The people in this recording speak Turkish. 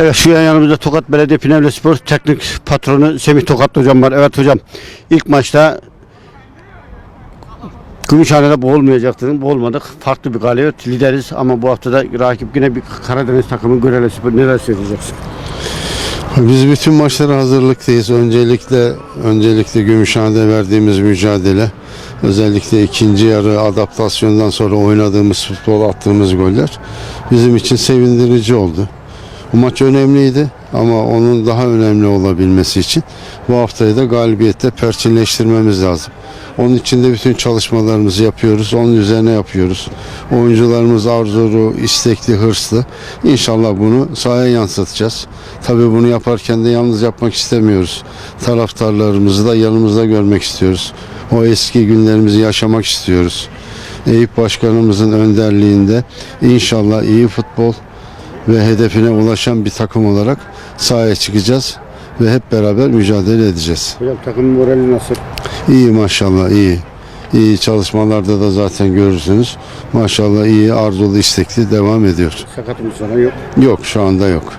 Evet şu yan yanımızda Tokat Belediye Pinevle Spor Teknik Patronu Semih Tokatlı hocam var. Evet hocam ilk maçta Gümüşhane'de boğulmayacaktı. Boğulmadık. Farklı bir galibiyet. Lideriz ama bu hafta da rakip yine bir Karadeniz takımı Görele Spor. Neler söyleyeceksin? Biz bütün maçlara hazırlıktayız. Öncelikle öncelikle Gümüşhane'de verdiğimiz mücadele, özellikle ikinci yarı adaptasyondan sonra oynadığımız futbol, attığımız goller bizim için sevindirici oldu. Bu maç önemliydi ama onun daha önemli olabilmesi için bu haftayı da galibiyette perçinleştirmemiz lazım. Onun için de bütün çalışmalarımızı yapıyoruz. Onun üzerine yapıyoruz. Oyuncularımız arzulu, istekli, hırslı. İnşallah bunu sahaya yansıtacağız. Tabii bunu yaparken de yalnız yapmak istemiyoruz. Taraftarlarımızı da yanımızda görmek istiyoruz. O eski günlerimizi yaşamak istiyoruz. Eyüp Başkanımızın önderliğinde inşallah iyi futbol ve hedefine ulaşan bir takım olarak sahaya çıkacağız ve hep beraber mücadele edeceğiz. Hocam takımın morali nasıl? İyi maşallah iyi. İyi çalışmalarda da zaten görürsünüz. Maşallah iyi arzulu istekli devam ediyor. Sakatımız falan yok. Yok şu anda yok.